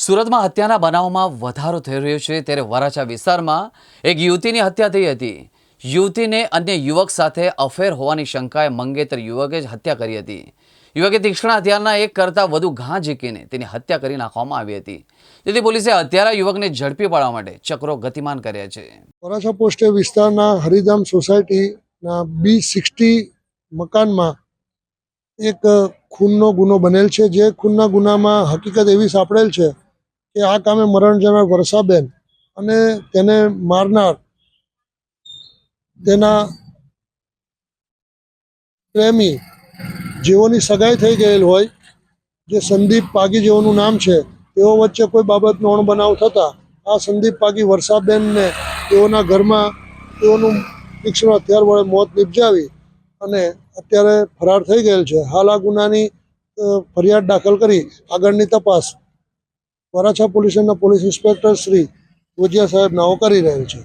સુરતમાં હત્યાના બનાવમાં વધારો થઈ રહ્યો છે ત્યારે વરાછા વિસ્તારમાં એક યુવતીની હત્યા થઈ હતી. યુવતીને અન્ય યુવક સાથે અફેર હોવાની શંકાએ મંગેતર યુવકે જ હત્યા કરી હતી. યુવકે તીક્ષ્ણ હથિયારના એક કરતાં વધુ ઘા ઝીકીને તેની હત્યા કરી નાખવામાં આવી હતી. તેથી પોલીસે હત્યારા યુવકને ઝડપી પાડવા માટે ચક્રો ગતિમાન કર્યા છે. વરાછા પોસ્ટે વિસ્તારના હરિધામ સોસાયટીના બી સિક્સટી મકાનમાં એક ખૂનનો ગુનો બનેલ છે. જે ખૂનના ગુનામાં હકીકત એવી સાંપડેલ છે કે આ કામે મરણ જનાર વર્ષાબેન અને તેને મારનાર તેના પ્રેમી જેઓની સગાઈ થઈ ગયેલ હોય, જે સંદીપ પાગી જેઓનું નામ છે, તેઓ વચ્ચે કોઈ બાબતનો અણબનાવ થતા આ સંદીપ પાગી વર્ષાબેનને તેઓના ઘરમાં તેઓનું તીક્ષ્ણ હથિયાર વડે મોત નિપજાવી અને અત્યારે ફરાર થઈ ગયેલ છે. હાલ આ ગુનાની ફરિયાદ દાખલ કરી આગળની તપાસ વરાછા પોલીસના પોલીસ ઇન્સ્પેક્ટર શ્રી ગોજિયા સાહેબ નાઓ કરી રહેલ છે.